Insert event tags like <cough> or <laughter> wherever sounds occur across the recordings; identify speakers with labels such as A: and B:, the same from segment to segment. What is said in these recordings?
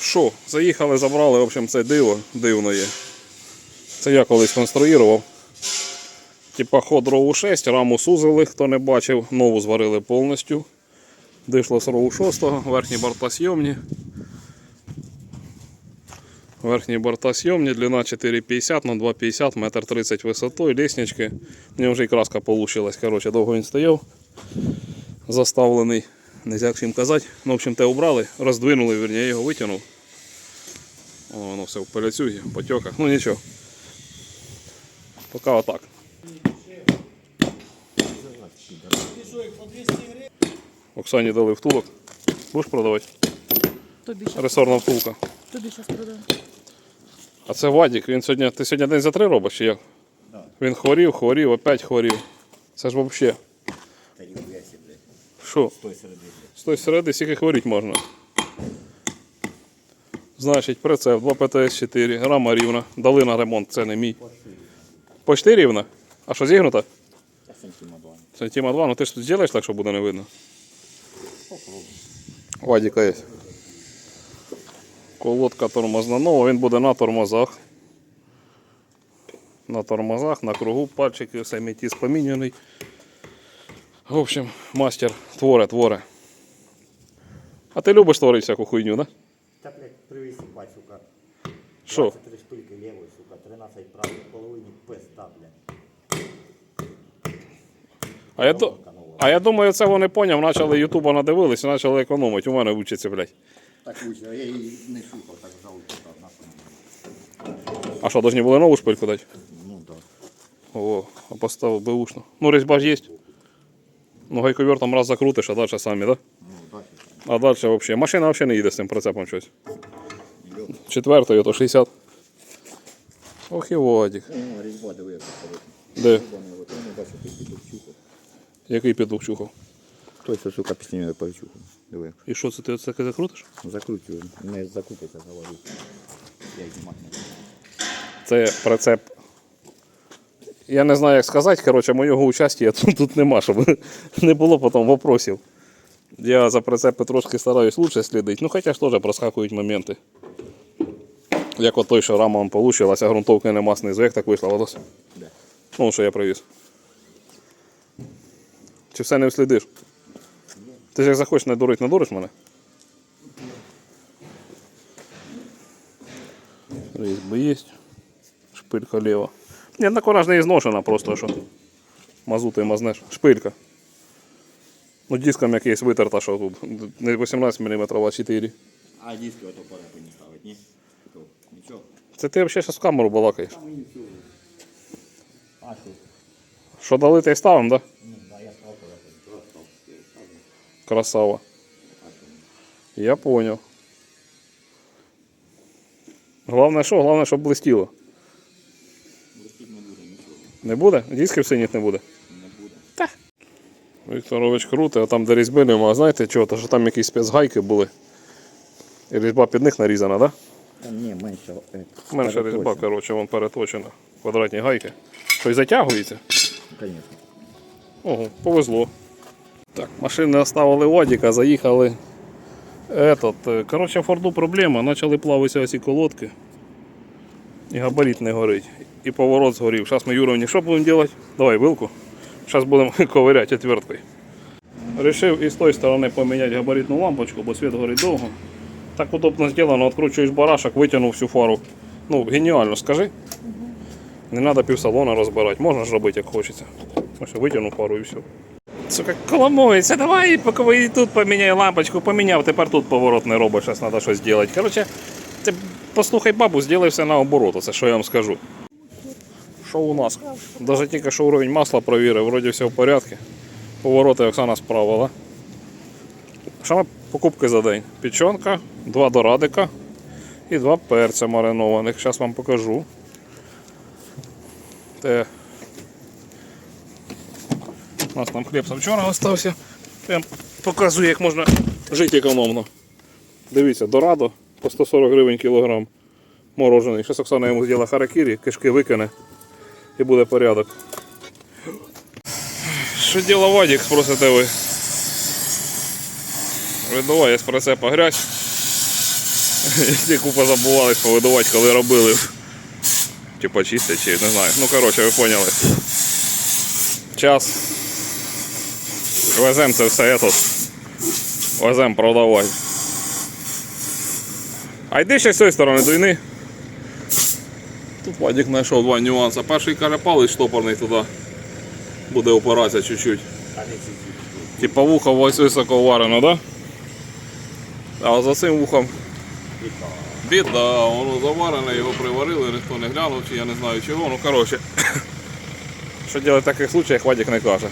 A: Що, заїхали, забрали, в общем, це диво, дивно є. Це я колись конструював. Типа ход роу 6, раму сузили, хто не бачив, нову зварили повністю. Дишло з роу 6, верхні борта сйомні. Верхні борта сйомні, длина 4,50 на 2,50, метр 30 висотою, ліснички. У нього вже і краска. Коротше, довго він стояв. Заставлений. Нельзя чим казати. Ну, в общем, те убрали, роздвинули, вірні, я його витягнув. О, воно все в пилюцюгі, потеках. Ну нічого. Поки отак. Оксані дали втулок. Будеш продавати?
B: Тобі щас,
A: Ресорна втулка.
B: тобі щас продам.
A: А це Вадік, він сьогодні. Ти сьогодні день за три робиш чи як? Він хворів, хворів, опять хворів. Це ж взагалі.
C: Та ніхуя себе, блядь.
A: Що?
C: З тої середи.
A: З тої середи скільки хворіти можна. Значить, прицеп 2 ПТС-4, рама рівна. Дали на ремонт, це не мій. Почти рівна? А що зігнута?
C: Та сантима два.
A: Сантима 2, ну ти ж тут зробиш так, щоб буде не видно. Вадіка є. Колодка тормозна нова, він буде на тормозах. На тормозах, на кругу, пальчики, все метіс поміняний. В общем, мастер творе, творе. А ти любиш творити всяку хуйню, да?
C: Та, блядь, привіз, бать, сука.
A: Що?
C: 23 штуки лівої, сука, 13 правої, половині пизда, блядь.
A: А я, до... а я думаю, це вони поняв, почали Ютуба надивились і почали економити. У мене вчиться, блядь.
C: Так вийшло, я її не шукав, так так, нахуй.
A: А що, повинні були нову шпильку дати?
C: Ну, да.
A: О, а поставив беушно. Ну, резьба ж є. Ну, гайковертом раз закрутиш, а далі самі, да?
C: Ну.
A: А далі взагалі. Машина взагалі не їде з цим прицепом щось. Четвертою, то 60. Ох і Вадік.
C: О, різьба, диви, як
A: Де?
C: Чухав.
A: Який підух чухав?
C: Той, що, сука, після нього повчухав. Диви.
A: І що це ти оце таке закрутиш?
C: Закручую, не закрутиться, говорю. Я знімати не.
A: Це прицеп. Я не знаю, як сказати, коротше, моєго участі <laughs> тут, тут нема, щоб <laughs> не було потім вопросів. Я за прицепи трошки стараюсь лучше слідити, ну хоча ж теж проскакують моменти. Як от той, що рама вам получилася, ґрунтовки нема знизу, як так вийшло, Владос? Ну, що я привіз. Чи все не вслідиш? Ти ж як захочеш не дурить, не дуриш мене? Різьби є. Шпилька ліва. Ні, на вона ж не зношена просто, що мазути мазнеш. Шпилька. Ну, диском якийсь витерта, що тут. Не 18 мм, а 4.
C: А диски ото порепи не ставить, ні? Типу, Нічого.
A: Це ти взагалі зараз в камеру балакаєш.
C: А що?
A: Що дали, те й ставимо, так? Да?
C: Ну, да, я став порепи.
A: Красава. Я понял. Главное що? Главное, щоб блистіло.
C: Не буде?
A: Дисків синіх не буде.
C: Не буде.
A: Вікторович крутий, а там де різьби нема. Знаєте чого? То що там якісь спецгайки були. І різьба під них нарізана, так?
C: Та ні, менше.
A: Менша різьба, коротше, вон переточена. Квадратні гайки. Щось затягується.
C: Звісно.
A: Ого, повезло. Так, машини оставили Вадіка, заїхали. Этот, е, коротше, в Форду проблема. Почали плавитися ці колодки. І габарит не горить. І поворот згорів. Зараз ми Юровні що будемо робити? Давай вилку. Зараз будемо <laughs> ковиряти отверткою. Рішив і з тої сторони поміняти габаритну лампочку, бо світ горить довго. Так удобно зроблено, відкручуєш барашок, витягнув всю фару. Ну, геніально, скажи. Не треба півсалона розбирати, можна ж робити як хочеться. Ось витягнув пару і все. Сука, коломується, давай, поки тут поміняй лампочку, поміняв, тепер тут поворот не робить, зараз треба щось зробити. Коротше, послухай бабу, зроби все наоборот, оце що я вам скажу. Що у нас? Даже тільки що уровень масла провірив, вроді все в порядку. Повороти Оксана справила. Ми покупки за день? Печенка, два дорадика і два перця маринованих. Зараз вам покажу. Те у нас там хліб з вчора залишився. Я вам показую, як можна жити економно. Дивіться, дорадо по 140 гривень кілограм морожений. Зараз Оксана йому зробила харакірі, кишки викине і буде порядок. Що діло Вадік, спросите ви? Видуває з прицепа грязь. Всі купа забувались повидувати, коли робили. Чи почистити, чи не знаю. Ну коротше, ви поняли. Час. Веземо це все етот. Веземо продавати. А йди ще з цієї сторони дуйни. Тут Вадик знайшов два нюанси. Перший каже, палець штопорний туди. Буде опиратися чуть-чуть. Типа вухо високо варено, да? А за цим вухом біда, воно заварене, його приварили, ніхто не глянув, чи я не знаю чого. Ну коротше. <coughs> Що робити в таких случаях, Вадик не каже.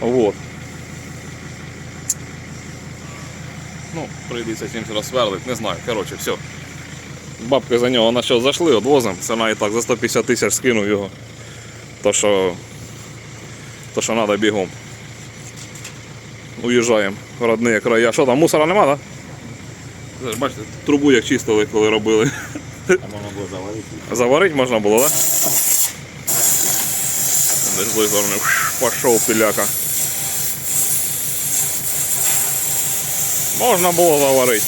A: Вот. Ну, прийдеться чимось розсверлить, не знаю. Коротше, все. Бабки за нього на що зайшли, відвозимо. Ціна і так за 150 тисяч скинув його. То що. То що треба бігом. Уїжджаємо в родні края. Що там, мусора нема, так? Да? Бачите, трубу як чистили, коли робили.
C: А можна було завалити.
A: Заварити можна було, так? Да? Десь з сторони пішов піляка. Можна було заварити.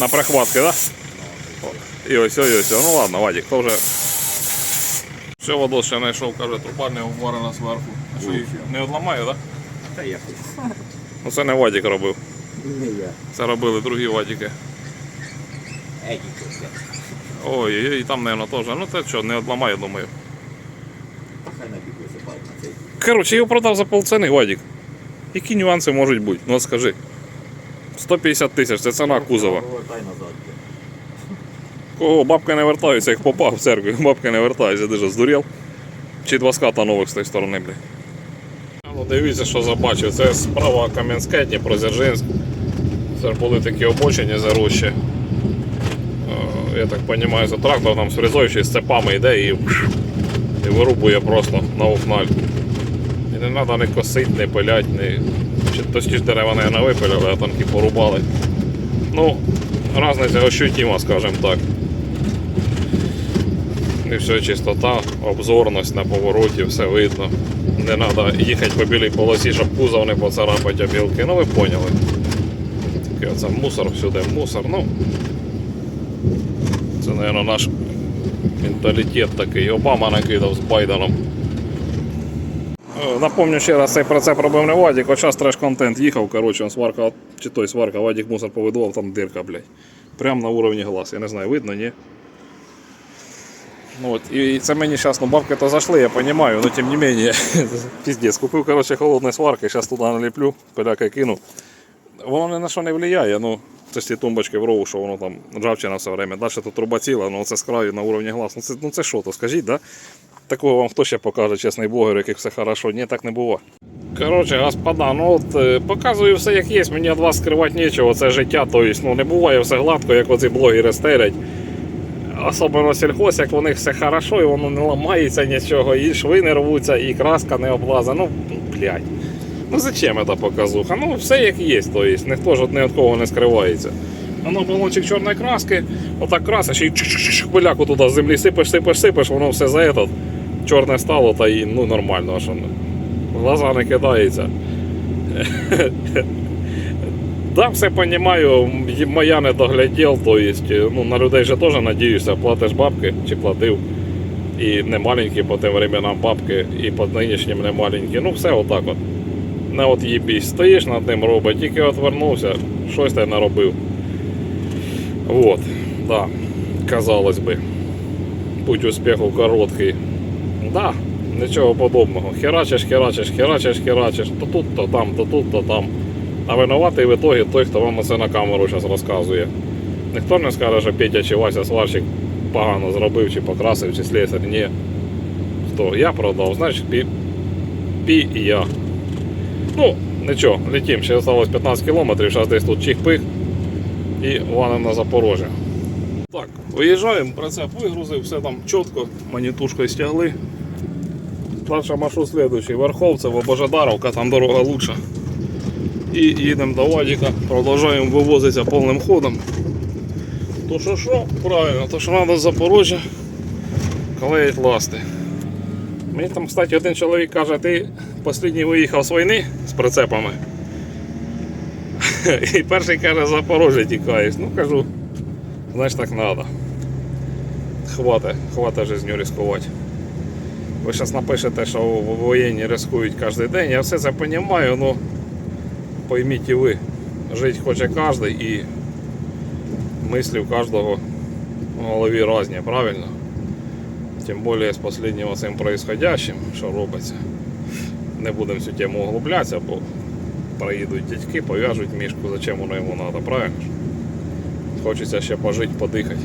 A: На прихватки, так? Да? І ось, і ось. Ну ладно, Вадик, то вже. Все, водос ще знайшов, каже, труба не обварена зверху. А що їх не одламає, так? Да?
C: Та я.
A: Ну це не Вадик робив.
C: Не я.
A: Це робили другі Вадики. Ой, і там, мабуть, теж. Ну це що, не одламає, думаю. Коротше, його продав за полціни, Вадик. Які нюанси можуть бути? Ну скажи. 150 тисяч, це ціна кузова. Кого бабки не вертаються, як попав в церкву, <laughs> бабки не вертаються, дуже здурів. Чи два ската нових з тієї сторони, блядь. Ну дивіться, що забачив. Це справа Кам'янське, Дніпродзержинськ. Це були такі обочині зарощі. Е, Я так розумію, за трактор там з фрезою з цепами йде і, і вирубує просто на офналь. Не треба не косити, не пилять, не... Точніше дерева не випиляли, а танки порубали. Ну, різниця ощутима, скажімо так. І все чистота, обзорність на повороті, все видно. Не треба їхати по білій полосі, щоб кузов не поцарапати білки. Ну ви поняли. Такий оце мусор, всюди мусор. Ну, це, мабуть, наш менталітет такий. Обама накидав з Байденом. Е, Напомню ще раз, цей про це пробив не Вадік, от зараз треш-контент їхав, коротше, сварка, чи той сварка, Вадік мусор повидував, там дирка, блядь. Прямо на уровні глаз. Я не знаю, видно, ні? Ну, от, і це мені зараз, ну бабки то зайшли, я розумію, но тим не менее, <laughs> піздець, купив, коротше, холодної сварки, зараз туди наліплю, пиляка кину. Воно ні на що не впливає, ну, це ж ті тумбочки в рову, що воно там ржавчина все время. Далі тут труба ціла, ну це з на уровні глаз. Ну це, ну це що, то скажіть, да? Такого вам хто ще покаже, чесний блогер, яких все хорошо. Ні, так не буває. Коротше, господа, ну от е, показую все як є, мені від вас скривати нічого, це життя, тобто, ну не буває все гладко, як оці блогери стерять. Особливо сільхоз, як у них все хорошо, і воно не ламається нічого, і шви не рвуться, і краска не облаза. Ну, блядь. Ну зачем це показуха? Ну все як є, тобто, ніхто ж ні від кого не скривається. Воно балончик чорної краски, отак красиш і чик-чик-чик туди з землі сипеш, сипеш, сипеш, воно все за этот, чорне стало та і ну нормально, що ну, глаза не кидається. <laughs> Да, все розумію, моя не доглядів, то есть, ну, на людей же теж надіюся, платиш бабки чи платив. І не маленькі по тим временам бабки, і по нинішнім не маленькі. Ну все отак от. Не от їбісь, стоїш над ним робить, тільки отвернувся, щось ти наробив. Вот, да, казалось би. Путь успіху короткий. Да, нічого подобного. Херачиш, херачиш, херачиш, херачиш, то тут, то там, то тут, то там. А винуватий в ітогі той, хто вам це на камеру зараз розказує. Ніхто не скаже, що Петя чи Вася сварщик погано зробив, чи покрасив, чи слесар. Ні. Хто? Я продав, значить пі, пі і я. Ну, нічого, летім, ще залишилось 15 кілометрів, зараз десь тут чих-пих і ванем на Запорожжя. Так, виїжджаємо, прицеп вигрузив, все там чітко, манітушкою стягли. Дальше маршрут слідуючий. Верховцево, Божедаровка, там дорога лучша. І їдемо до Вадіка, продовжуємо вивозитися повним ходом. То що що, правильно, то що треба з Запорожжя клеїть ласти. Мені там, кстати, один чоловік каже, ти останній виїхав з війни з прицепами. <laughs> І перший каже, Запорожжя тікаєш. Ну кажу, значить так треба. Хвата, хвата жизнью ризикувати. Ви зараз напишете, що воєнні ризикують кожен день. Я все це розумію, але пойміть і ви, жити хоче кожен і мислі у кожного в голові різні, правильно? Тим більше з останнім цим происходящим, що робиться. Не будемо цю тему углублятися, бо проїдуть дядьки, пов'яжуть мішку, зачем воно йому треба, правильно? Хочеться ще пожити, подихати.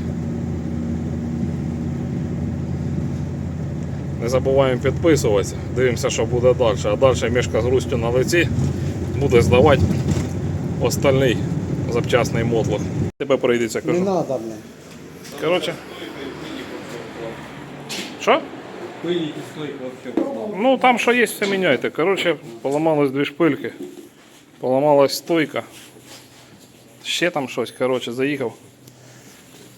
A: Не забуваємо підписуватися, дивимося, що буде далі. А далі мішка з грустю на лиці буде здавати остальний запчасний мотлох. Тебе прийдеться,
D: Не
A: кажу.
D: надо.
A: Коротше. Що?
E: Стойки.
A: Ну там що є, все міняйте. Коротше, поламалось дві шпильки, поламалась стойка. Ще там щось, коротше, заїхав.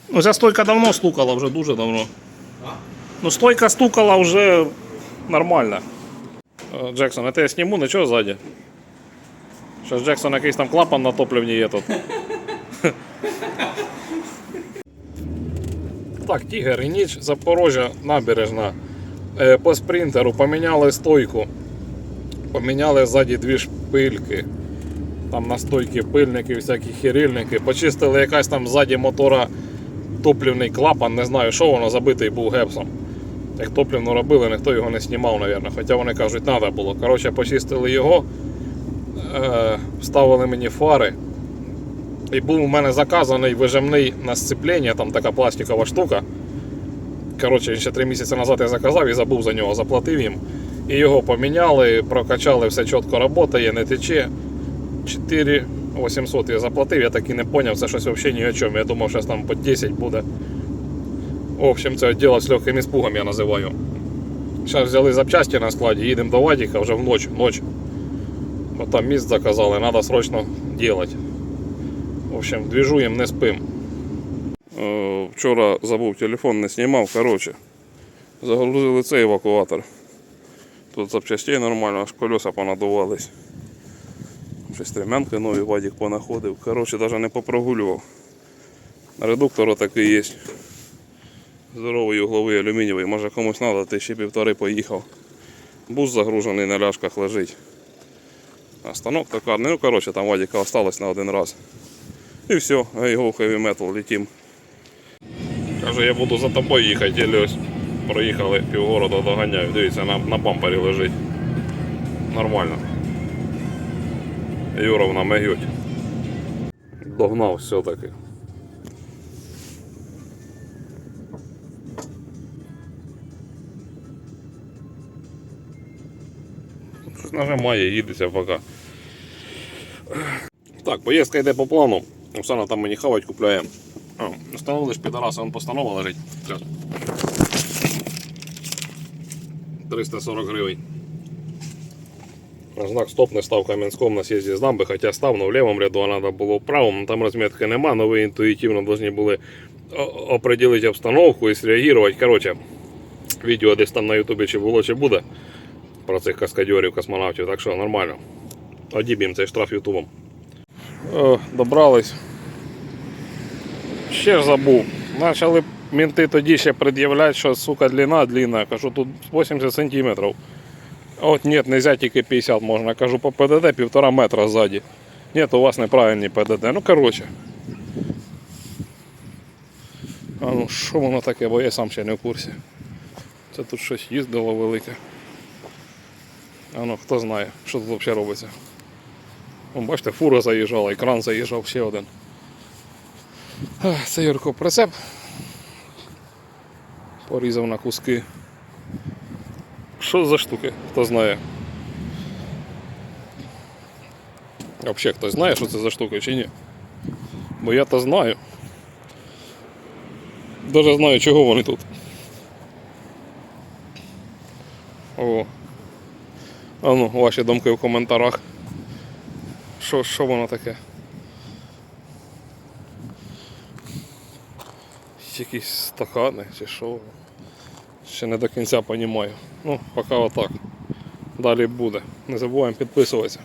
A: Ну, ця стойка давно стукала, вже дуже давно. Ну, стойка стукала вже нормально. Е, Джексон, это я сніму, нічого ззаді. Що ж Джексон якийсь там клапан на топливні є тут. <laughs> Так, Тігер і ніч, Запорожжя, набережна. Е, По спринтеру поміняли стойку. Поміняли ззаді дві шпильки. Там на стойки пильники, всякі хірильники. Почистили якась там ззаді мотора топлівний клапан, не знаю, що воно забитий був гепсом. Як топливну робили, ніхто його не знімав, мабуть. Хоча вони кажуть, треба було. Коротше, почистили його, е, вставили мені фари. І був у мене заказаний вижимний на сцеплення, там така пластикова штука. Коротше, ще три місяці назад я заказав і забув за нього, заплатив їм. І його поміняли, прокачали, все чітко працює, не тече. 4 800 я заплатив, я так і не зрозумів, це щось взагалі ні о чому. Я думав, що там по 10 буде. В общем, це діло з легким іспугом я називаю. Зараз взяли запчасті на складі, їдемо до Вадіка вже в ніч. ніч. Бо там міст заказали, треба срочно робити. В общем, движуємо, не спим. Е, Вчора забув телефон, не знімав. Коротше, загрузили цей евакуатор. Тут запчастей нормально, аж колеса понадувались. Ще стрімянки нові Вадік понаходив. Коротше, навіть не попрогулював. Редуктор такий є. Здоровий угловий алюмінієвий, може комусь треба, ти ще півтори поїхав. Бус загружений на ляшках лежить. А станок токарний, ну коротше, там Вадіка осталось на один раз. І все, в heavy metal летім. Каже, я буду за тобою їхати, і проїхали півгорода доганяю. Дивіться, на, на бампері лежить. Нормально. Юровна мегють. Догнав все-таки. Щось нажимає, їдеться поки. Так, поїздка йде по плану. Оксана там мені хавать купляє. Встановили ж підараса, он постанова лежить. 340 гривень. Знак стоп не став в Кам'янському на з'їзді з дамби, хоча став но в лівому ряду, а треба було в правому, там розмітки нема, але ви інтуїтивно повинні були определити обстановку і зреагувати. Коротше, відео десь там на ютубі чи було, чи буде про цих каскадьорів, космонавтів, так що нормально. Одіб'ємо цей штраф ютубом. Добрались. Ще ж забув. Почали мінти тоді ще пред'являти, що сука длина длинна. Кажу, тут 80 сантиметрів. От ні, нельзя тільки 50 можна. Кажу, по ПДД півтора метра ззаді. Ні, у вас неправильні ПДД. Ну коротше. А ну що воно таке, бо я сам ще не в курсі. Це тут щось їздило велике. А ну хто знає, що тут взагалі робиться. Вон, бачите, фура заїжджала, екран заїжджав ще один. Це Юрко прицеп. Порізав на куски. Що за штуки? Хто знає? Взагалі хтось знає, що це за штука чи ні? Бо я то знаю. Даже знаю, чого вони тут. О. А ну, ваші думки в коментарях. Що, що воно таке? Якісь стакани чи що? Ще не до кінця розумію. Ну, поки отак. Далі буде. Не забуваємо підписуватися.